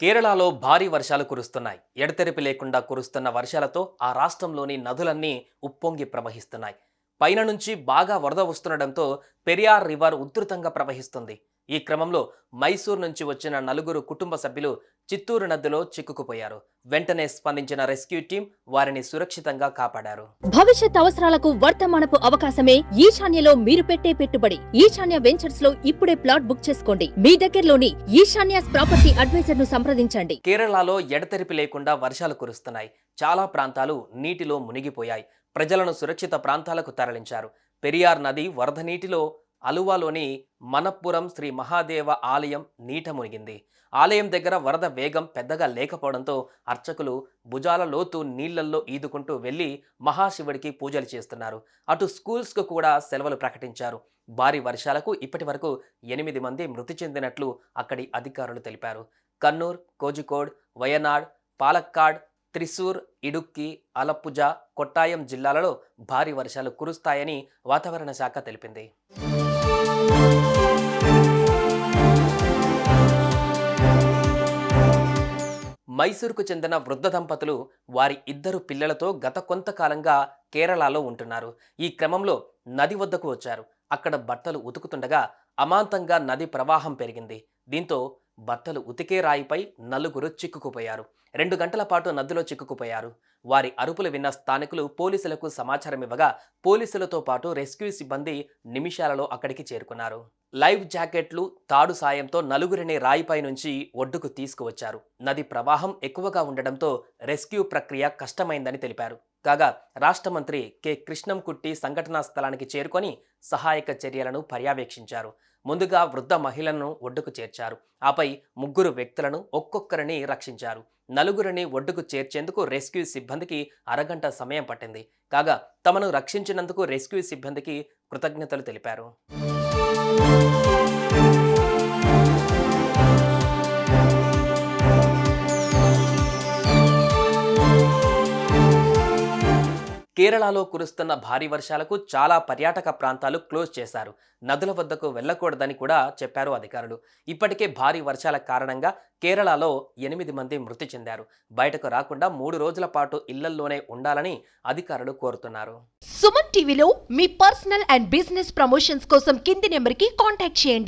కేరళలో భారీ వర్షాలు కురుస్తున్నాయి. ఎడతెరిపి లేకుండా కురుస్తున్న వర్షాలతో ఆ రాష్ట్రంలోని నదులన్నీ ఉప్పొంగి ప్రవహిస్తున్నాయి. పైన నుంచి బాగా వరద వస్తుండటంతో పెరియార్ రివర్ ఉధృతంగా ప్రవహిస్తుంది. ఈ క్రమంలో మైసూర్ నుంచి వచ్చిన నలుగురు కుటుంబ సభ్యులు చిత్తూరు నదిలో చిక్కుకుపోయారు. వెంటనే స్పందించిన రెస్క్యూ టీం వారిని సురక్షితంగా కాపాడారు. భవిష్యత్ అవసరాలకు వర్తమానపు అవకాశమే ఈశాన్యలో మీరు పెట్టే పెట్టుబడి. ఈశాన్య వెంచర్స్లో ఇప్పుడే ప్లాట్ బుక్ చేసుకోండి. మీ దగ్గరలోని ఈశాన్యాస్ ప్రాపర్టీ అడ్వైజర్ను సంప్రదించండి. కేరళలో ఎడతెరిపి లేకుండా వర్షాలు కురుస్తున్నాయి. చాలా ప్రాంతాలు నీటిలో మునిగిపోయాయి. ప్రజలను సురక్షిత ప్రాంతాలకు తరలించారు. పెరియార్ నది వరద నీటిలో అలువాలోని మనప్పురం శ్రీ మహాదేవ ఆలయం నీట మునిగింది. ఆలయం దగ్గర వరద వేగం పెద్దగా లేకపోవడంతో అర్చకులు భుజాల లోతు నీళ్ళల్లో ఈదుకుంటూ వెళ్ళి మహాశివుడికి పూజలు చేస్తున్నారు. అటు స్కూల్స్కు కూడా సెలవులు ప్రకటించారు. భారీ వర్షాలకు ఇప్పటి వరకు ఎనిమిది మంది మృతి చెందినట్లు అక్కడి అధికారులు తెలిపారు. కన్నూర్ కోజికోడ్ వయనాడ్ పాలక్కాడ్ త్రిశూర్ ఇడుక్కి అలప్పుజ కొట్టాయం జిల్లాలలో భారీ వర్షాలు కురుస్తాయని వాతావరణ శాఖ తెలిపింది. మైసూరుకు చెందిన వృద్ధ దంపతులు వారి ఇద్దరు పిల్లలతో గత కొంతకాలంగా కేరళలో ఉంటున్నారు. ఈ క్రమంలో నది వద్దకు వచ్చారు. అక్కడ బట్టలు ఉతుకుతుండగా అమాంతంగా నది ప్రవాహం పెరిగింది. దీంతో బట్టలు ఉతికే రాయిపై నలుగురు చిక్కుకుపోయారు. రెండు గంటల పాటు నదిలో చిక్కుకుపోయారు. వారి అరుపులు విన్న స్థానికులు పోలీసులకు సమాచారం ఇవ్వగా పోలీసులతో పాటు రెస్క్యూ సిబ్బంది నిమిషాలలో అక్కడికి చేరుకున్నారు. లైవ్ జాకెట్లు తాడు సాయంతో నలుగురిని రాయిపై నుంచి ఒడ్డుకు తీసుకువచ్చారు. నది ప్రవాహం ఎక్కువగా ఉండడంతో రెస్క్యూ ప్రక్రియ కష్టమైందని తెలిపారు. కాగా రాష్ట్ర మంత్రి కె. కృష్ణంకుట్టి సంఘటనా స్థలానికి చేరుకొని సహాయక చర్యలను పర్యవేక్షించారు. ముందుగా వృద్ధ మహిళలను ఒడ్డుకు చేర్చారు. ఆపై ముగ్గురు వ్యక్తులను ఒక్కొక్కరిని రక్షించారు. నలుగురిని ఒడ్డుకు చేర్చేందుకు రెస్క్యూ సిబ్బందికి అరగంట సమయం పట్టింది. కాగా తమను రక్షించినందుకు రెస్క్యూ సిబ్బందికి కృతజ్ఞతలు తెలిపారు. కేరళలో కురుస్తున్న భారీ వర్షాలకు చాలా పర్యాటక ప్రాంతాలు క్లోజ్ చేశారు. నదుల వద్దకు వెళ్ళకూడదని కూడా చెప్పారు అధికారులు. ఇప్పటికే భారీ వర్షాల కారణంగా కేరళలో ఎనిమిది మంది మృతి చెందారు. బయటకు రాకుండా మూడు రోజుల పాటు ఇళ్ళల్లోనే ఉండాలని అధికారులు కోరుతున్నారు. సుమన్ టీవీలో మీ పర్సనల్ అండ్ బిజినెస్ ప్రమోషన్స్ కోసం కింది నెంబర్కి కాంటాక్ట్ చేయండి.